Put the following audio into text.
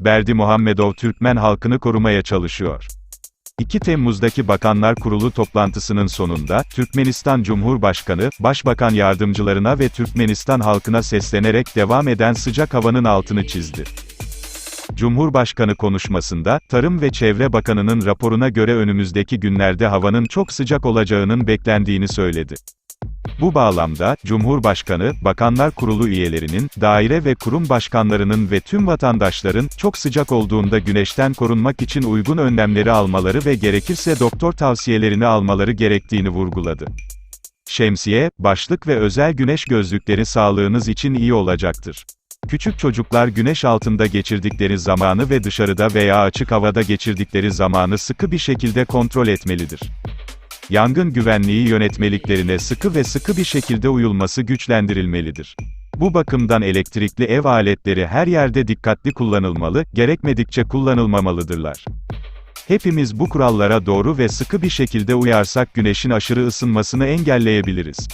Berdi Muhammedov Türkmen halkını korumaya çalışıyor. 2 Temmuz'daki Bakanlar Kurulu toplantısının sonunda, Türkmenistan Cumhurbaşkanı, Başbakan yardımcılarına ve Türkmenistan halkına seslenerek devam eden sıcak havanın altını çizdi. Cumhurbaşkanı konuşmasında, Tarım ve Çevre Bakanı'nın raporuna göre önümüzdeki günlerde havanın çok sıcak olacağının beklendiğini söyledi. Bu bağlamda, Cumhurbaşkanı, Bakanlar Kurulu üyelerinin, daire ve kurum başkanlarının ve tüm vatandaşların, çok sıcak olduğunda güneşten korunmak için uygun önlemleri almaları ve gerekirse doktor tavsiyelerini almaları gerektiğini vurguladı. Şemsiye, başlık ve özel güneş gözlükleri sağlığınız için iyi olacaktır. Küçük çocuklar güneş altında geçirdikleri zamanı ve dışarıda veya açık havada geçirdikleri zamanı sıkı bir şekilde kontrol etmelidir. Yangın güvenliği yönetmeliklerine sıkı ve sıkı bir şekilde uyulması güçlendirilmelidir. Bu bakımdan elektrikli ev aletleri her yerde dikkatli kullanılmalı, gerekmedikçe kullanılmamalıdırlar. Hepimiz bu kurallara doğru ve sıkı bir şekilde uyarsak güneşin aşırı ısınmasını engelleyebiliriz.